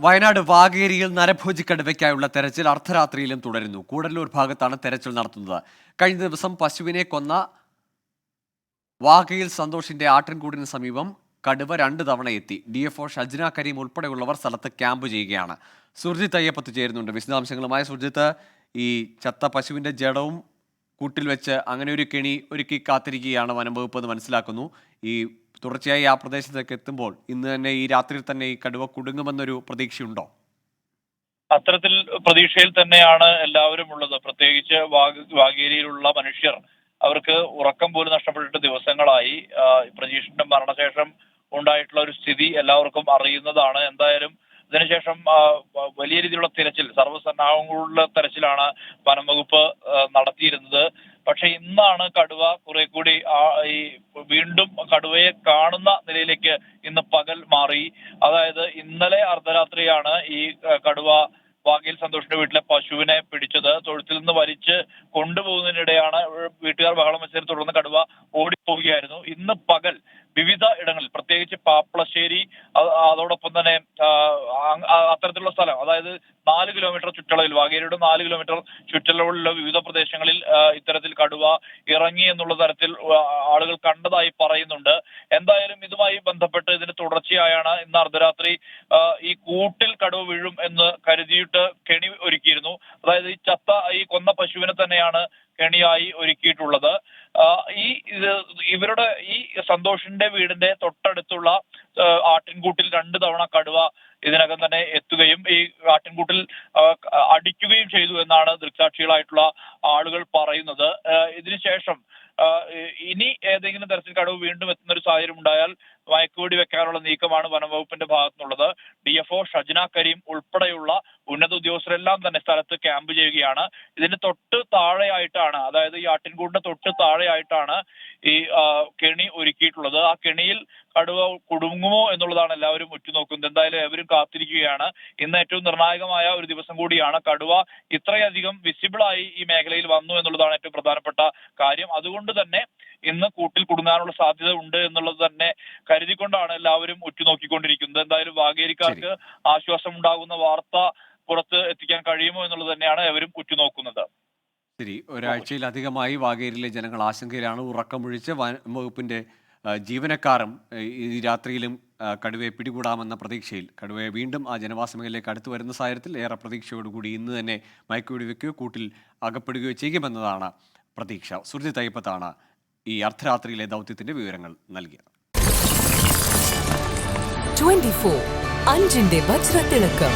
വയനാട് വാഗേരിയിൽ നരഭോജി കടുവയ്ക്കായുള്ള തെരച്ചിൽ അർദ്ധരാത്രിയിലും തുടരുന്നു. കൂടല്ലൂർ ഭാഗത്താണ് തെരച്ചിൽ നടത്തുന്നത്. കഴിഞ്ഞ ദിവസം പശുവിനെ കൊന്ന വാഗയിൽ സന്തോഷിന്റെ ആട്ടിൻകൂടിന് സമീപം കടുവ രണ്ട് തവണ എത്തി. D F O Shajna Karim ഉൾപ്പെടെയുള്ളവർ സ്ഥലത്ത് ക്യാമ്പ് ചെയ്യുകയാണ്. സുർജിത്ത് അയ്യപ്പത്ത് ചേരുന്നുണ്ട്. വിശദാംശങ്ങളുമായി സുർജിത്ത്. ഈ ചത്ത പശുവിന്റെ ജഡവും കൂട്ടിൽ വെച്ച് അങ്ങനെ ഒരു കെണി ഒരുക്കി കാത്തിരിക്കുകയാണ് വനംവകുപ്പ് എന്ന് മനസ്സിലാക്കുന്നു. ഈ തുടർച്ചയായി ആ പ്രദേശത്തേക്ക് എത്തുമ്പോൾ ഇന്ന് തന്നെ ഈ രാത്രിയിൽ തന്നെ ഈ കടുവ കുടുങ്ങുമെന്നൊരു പ്രതീക്ഷയുണ്ടോ? അത്തരത്തിൽ പ്രതീക്ഷയിൽ തന്നെയാണ് എല്ലാവരും ഉള്ളത്. പ്രത്യേകിച്ച് വാഗ- വാഗേരിയിലുള്ള മനുഷ്യർ അവർക്ക് ഉറക്കം പോലും നഷ്ടപ്പെട്ടിട്ട് ദിവസങ്ങളായി പ്രജീഷിന്റെ മരണശേഷം ഉണ്ടായിട്ടുള്ള ഒരു സ്ഥിതി എല്ലാവർക്കും അറിയുന്നതാണ്. എന്തായാലും ഇതിനുശേഷം വലിയ രീതിയിലുള്ള തിരച്ചിൽ സർവസന്നാഹങ്ങളുള്ള തിരച്ചിലാണ് വനം വകുപ്പ് നടത്തിയിരുന്നത്. പക്ഷെ ഇന്നാണ് കടുവ കുറെ കൂടി ഈ വീണ്ടും കടുവയെ കാണുന്ന നിലയിലേക്ക് ഇന്ന് പകൽ മാറി. അതായത് ഇന്നലെ അർദ്ധരാത്രിയാണ് ഈ കടുവ വാഗിൽ സന്തോഷിന്റെ വീട്ടിലെ പശുവിനെ പിടിച്ചത്. തൊഴുത്തിൽ നിന്ന് വലിച്ച് കൊണ്ടുപോകുന്നതിനിടെയാണ് വീട്ടുകാർ ബഹളം വെച്ചതിനെ തുടർന്ന് കടുവ ഓടിപ്പോവുകയായിരുന്നു. ഇന്ന് പകൽ വിവിധ ഇടങ്ങളിൽ പ്രത്യേകിച്ച് പാപ്പളശ്ശേരി അതോടൊപ്പം തന്നെ അത്തരത്തിലുള്ള സ്ഥലം. അതായത് നാല് കിലോമീറ്റർ ചുറ്റളവിൽ വാഗേരിയുടെ നാല് കിലോമീറ്റർ ചുറ്റളവിലുള്ള വിവിധ പ്രദേശങ്ങളിൽ ഇത്തരത്തിൽ കടുവ ഇറങ്ങി എന്നുള്ള തരത്തിൽ ആളുകൾ കണ്ടതായി പറയുന്നുണ്ട്. എന്തായാലും ഇതുമായി ബന്ധപ്പെട്ട് ഇതിന് തുടർച്ചയായാണ് ഇന്ന് അർദ്ധരാത്രി ഈ കൂട്ടിൽ കടുവ വീഴും എന്ന് കരുതിയിട്ട് കെണി ഒരുക്കിയിരുന്നു. അതായത് ഈ ചത്ത ഈ കൊന്ന പശുവിനെ തന്നെയാണ് കെണിയായി ഒരുക്കിയിട്ടുള്ളത്. ഈ ഇവരുടെ ഈ സന്തോഷിന്റെ വീടിന്റെ തൊട്ടടുത്തുള്ള ആട്ടിൻകൂട്ടിൽ രണ്ട് തവണ കടുവ ഇതിനകം തന്നെ എത്തുകയും ഈ ആട്ടിൻകൂട്ടിൽ അടിക്കുകയും ചെയ്തു എന്നാണ് ദൃക്സാക്ഷികളായിട്ടുള്ള ആളുകൾ പറയുന്നത്. ഇതിനുശേഷം ഇനി ഏതെങ്കിലും തരത്തിൽ കടവ് വീണ്ടും എത്തുന്ന ഒരു സാഹചര്യം ഉണ്ടായാൽ മയക്കുവെടി വെക്കാനുള്ള നീക്കമാണ് വനംവകുപ്പിന്റെ ഭാഗത്തുനിന്നുള്ളത്. D F O Shajna Karim ഉൾപ്പെടെയുള്ള ഉന്നത ഉദ്യോഗസ്ഥരെല്ലാം തന്നെ സ്ഥലത്ത് ക്യാമ്പ് ചെയ്യുകയാണ്. ഇതിന് തൊട്ട് താഴെയായിട്ടാണ് അതായത് ഈ ആട്ടിൻകൂടിന്റെ തൊട്ട് താഴെയായിട്ടാണ് ഈ കെണി ഒരുക്കിയിട്ടുള്ളത്. ആ കെണിയിൽ കടുവ കുടുങ്ങുമോ എന്നുള്ളതാണ് എല്ലാവരും ഉറ്റുനോക്കുന്നത്. എന്തായാലും എവരും കാത്തിരിക്കുകയാണ്. ഇന്ന് ഏറ്റവും നിർണായകമായ ഒരു ദിവസം കൂടിയാണ് കടുവ ഇത്രയധികം വിസിബിളായി ഈ മേഖലയിൽ വന്നു എന്നുള്ളതാണ് ഏറ്റവും പ്രധാനപ്പെട്ട കാര്യം. അതുകൊണ്ട് തന്നെ ഇന്ന് കൂട്ടിൽ കുടുങ്ങാനുള്ള സാധ്യത ഉണ്ട് എന്നുള്ളത് തന്നെ കരുതിക്കൊണ്ടാണ് എല്ലാവരും ഉറ്റുനോക്കിക്കൊണ്ടിരിക്കുന്നത്. എന്തായാലും വാഗേരിക്കാർക്ക് ആശ്വാസം ഉണ്ടാകുന്ന വാർത്ത പുറത്ത് എത്തിക്കാൻ കഴിയുമോ എന്നുള്ളത് തന്നെയാണ് എവരും ഉറ്റുനോക്കുന്നത്. ശരി. ഒരാഴ്ചയിലധികമായി വാഗേരിയിലെ ജനങ്ങൾ ആശങ്കയിലാണ്. ഉറക്കമൊഴിച്ച് വനം വകുപ്പിന്റെ ജീവനക്കാരും ഈ രാത്രിയിലും കടുവയെ പിടികൂടാമെന്ന പ്രതീക്ഷയിൽ കടുവയെ വീണ്ടും ആ ജനവാസ മേഖലയിലേക്ക് അടുത്തു വരുന്ന സാഹചര്യത്തിൽ ഏറെ പ്രതീക്ഷയോടുകൂടി ഇന്ന് തന്നെ മയക്കുവെടി വെക്കുകയോ കൂട്ടിൽ അകപ്പെടുകയോ ചെയ്യുമെന്നതാണ് പ്രതീക്ഷ. സുരജി തയ്യപ്പത്താണ് ഈ അർദ്ധരാത്രിയിലെ ദൗത്യത്തിന്റെ വിവരങ്ങൾ നൽകിയത്. 24 അഞ്ചിന്റെ വജ്രത്തിളക്കം.